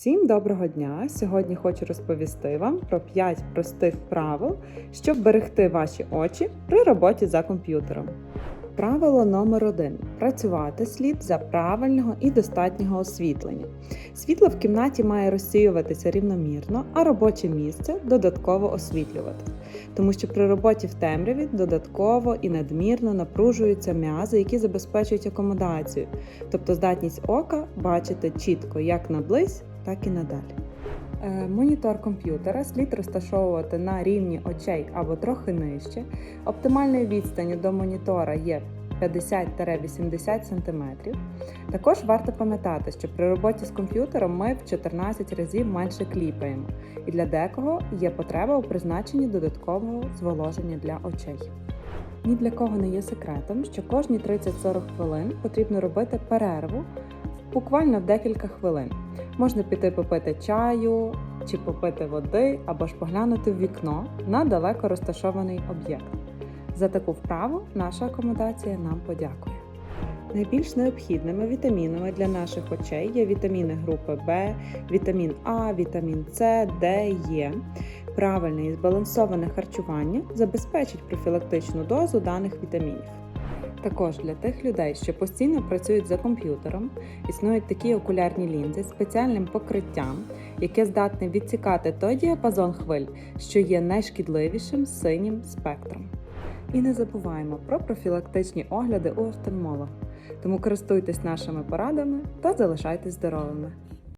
Всім доброго дня! Сьогодні хочу розповісти вам про 5 простих правил, щоб берегти ваші очі при роботі за комп'ютером. Правило номер 1 Працювати слід за правильного і достатнього освітлення. Світло в кімнаті має розсіюватися рівномірно, а робоче місце додатково освітлювати. Тому що при роботі в темряві додатково і надмірно напружуються м'язи, які забезпечують акомодацію, тобто здатність ока бачити чітко як наблизь, так і надалі. Е, Монітор комп'ютера слід розташовувати на рівні очей або трохи нижче. Оптимальною відстанню до монітора є 50-80 см. Також варто пам'ятати, що при роботі з комп'ютером ми в 14 разів менше кліпаємо, і для декого є потреба у призначенні додаткового зволоження для очей. Ні для кого не є секретом, що кожні 30-40 хвилин потрібно робити перерву буквально в декілька хвилин. Можна піти попити чаю чи попити води, або ж поглянути в вікно на далеко розташований об'єкт. За таку вправу наша акомодація нам подякує. Найбільш необхідними вітамінами для наших очей є вітаміни групи В, вітамін А, вітамін С, Д, Е. Правильне і збалансоване харчування забезпечить профілактичну дозу даних вітамінів. Також для тих людей, що постійно працюють за комп'ютером, існують такі окулярні лінзи з спеціальним покриттям, яке здатне відсікати той діапазон хвиль, що є найшкідливішим синім спектром. І не забуваємо про профілактичні огляди у офтальмолога. Тому користуйтесь нашими порадами та залишайтесь здоровими.